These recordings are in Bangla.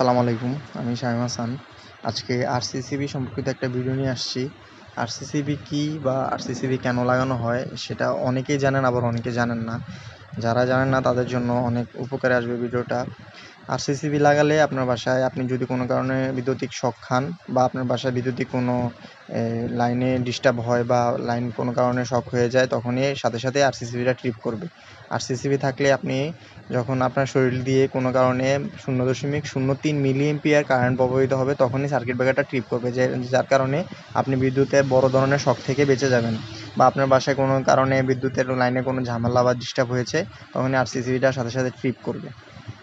আসসালামু আলাইকুম, আমি শাহিম হাসান। আজকে আরসিসিবি সম্পর্কিত একটা ভিডিও নিয়ে আসছি। আরসিসিবি কি বা আরসিসিবি কেন লাগানো হয় সেটা অনেকেই জানেন, আবার অনেকে জানেন না। যারা জানেন না, তাদের জন্য অনেক উপকারে আসবে ভিডিওটা আরসিসিবি লাগালে আপনার বাসায় আপনি যদি কোনো কারণে বিদ্যুতিক শক খান বা আপনার বাসায় বৈদ্যুতিক কোনো লাইনে ডিস্টার্ব হয় বা লাইন কোনো কারণে শক হয়ে যায়, তখনই সাথে সাথে আরসিসিবিটা ট্রিপ করবে। আর সিসিবি থাকলে আপনি যখন আপনার শরীর দিয়ে কোনো কারণে শূন্য দশমিক শূন্য তিন মিলি এম্পিয়ার কারেন্ট প্রবাহিত হবে, তখনই সার্কিট ব্রেকারটা ট্রিপ করবে, যে, যার কারণে আপনি বিদ্যুতের বড় ধরনের শক থেকে বেঁচে যাবেন। বা আপনার বাসায় কোনো কারণে বিদ্যুতের লাইনে কোনো ঝামেলা বা ডিস্টার্ব হয়েছে, তখনই আরসিসিবিটা সাথে সাথে ট্রিপ করবে।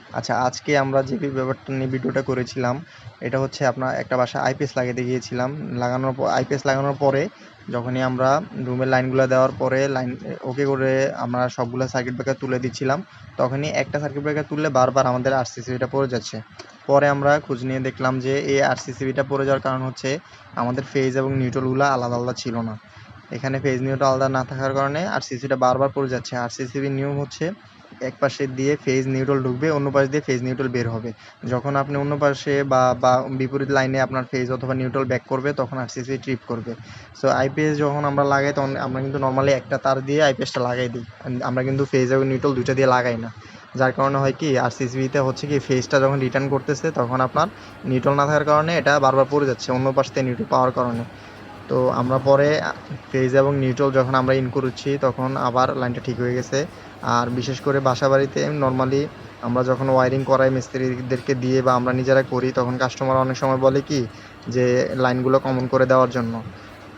আচ্ছা আজকে আমরা যে ব্যাপারটা নিয়ে ভিডিওটা করেছিলাম, এটা হচ্ছে আপনার একটা বাসায় আইপিএস লাগাতে গিয়েছিলাম লাগানোর পর আইপিএস লাগানোর পরে যখনই আমরা রুমের লাইনগুলো দেওয়ার পরে লাইন, ওকে করে আমরা সবগুলো সার্কিট ব্রেকার তুলে দিচ্ছিলাম, তখনই একটা সার্কিট ব্রেকার তুললে বারবার আমাদের আরসিসিবিটা পড়ে যাচ্ছে। পরে আমরা খোঁজ নিয়ে দেখলাম যে এই আরসিসিবিটা পড়ে যাওয়ার কারণ হচ্ছে আমাদের ফেজ এবং নিউট্রালগুলো আলাদা আলাদা ছিল না। এখানে ফেজ নিউট্রাল আলাদা না থাকার কারণে আরসিসিটা বারবার পড়ে যাচ্ছে। আরসিসিবির নিয়ম হচ্ছে এক পাশে দিয়ে ফেজ নিউট্রাল ঢুকবে, অন্য পাশ দিয়ে ফেজ নিউট্রাল বের হবে। যখন আপনি অন্য পাশে বা বা বিপরীত লাইনে আপনার ফেজ অথবা নিউট্রাল ব্যাক করবে, তখন আর আরসিসি ট্রিপ করবে সো আইপিএস যখন আমরা লাগাই, তখন আমরা কিন্তু নর্মালি একটা তার দিয়ে আইপিএসটা লাগাই দিই। আমরা কিন্তু ফেজ এবং নিউট্রাল দুইটা দিয়ে লাগাই না। যার কারণে হয় কি আরসিসিবিতে হচ্ছে কি ফেজটা যখন রিটার্ন করতেছে, তখন আপনার নিউট্রাল না থাকার কারণে এটা বারবার পড়ে যাচ্ছে, অন্য পাশ থেকে নিউট্রাল পাওয়ার কারণে। তো আমরা পরে ফেজ এবং নিউট্রাল যখন আমরা ইন করছি, তখন আবার লাইনটা ঠিক হয়ে গেছে। আর বিশেষ করে বাসা বাড়িতে নর্মালি আমরা যখন ওয়ারিং করাই মিস্ত্রিদেরকে দিয়ে বা আমরা নিজেরা করি, তখন কাস্টমার অনেক সময় বলে কি যে লাইনগুলো কমন করে দেওয়ার জন্য।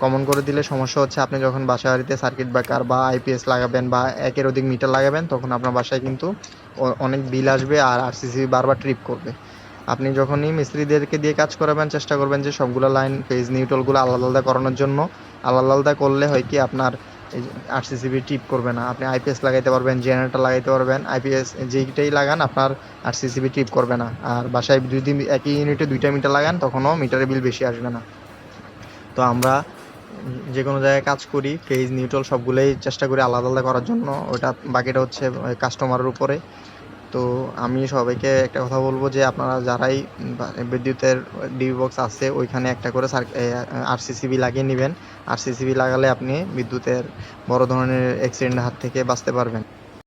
কমন করে দিলে সমস্যা হচ্ছে আপনি যখন বাসা বাড়িতে সার্কিট ব্রেকার বা আইপিএস লাগাবেন বা একের অধিক মিটার লাগাবেন, তখন আপনার বাসায় কিন্তু অনেক বিল আসবে আর আর আরসিসি বারবার ট্রিপ করবে। আপনি যখনই মিস্ত্রিদেরকে দিয়ে কাজ করাবেন, চেষ্টা করবেন যে সবগুলো লাইন ফেজ নিউট্রালগুলো আলাদা আলাদা করানোর জন্য। আলাদা আলাদা করলে হয় কি আপনার আরসিসিবি টিপ করবে না। আপনি আইপিএস লাগাইতে পারবেন জেনারেটর লাগাইতে পারবেন। আইপিএস যেইটাই লাগান, আপনার আরসিসিবি টিপ করবে না। আর বাসায় যদি একই ইউনিটে দুইটা মিটার লাগান, তখনও মিটারের বিল বেশি আসবে না। তো আমরা যে কোনো জায়গায় কাজ করি ফেজ নিউট্রাল সবগুলোই চেষ্টা করি আলাদা আলাদা করার জন্য। ওটা বাকিটা হচ্ছে কাস্টমারের উপরে। তো আমি সবাইকে একটা কথা বলব যে আপনারা যারাই বিদ্যুতের ডিবি বক্স আছে, ওইখানে একটা করে আরসিসিবি লাগিয়ে নেবেন। আর আরসিসিবি লাগালে আপনি বিদ্যুতের বড় ধরনের অ্যাক্সিডেন্টের হাত থেকে বাঁচতে পারবেন।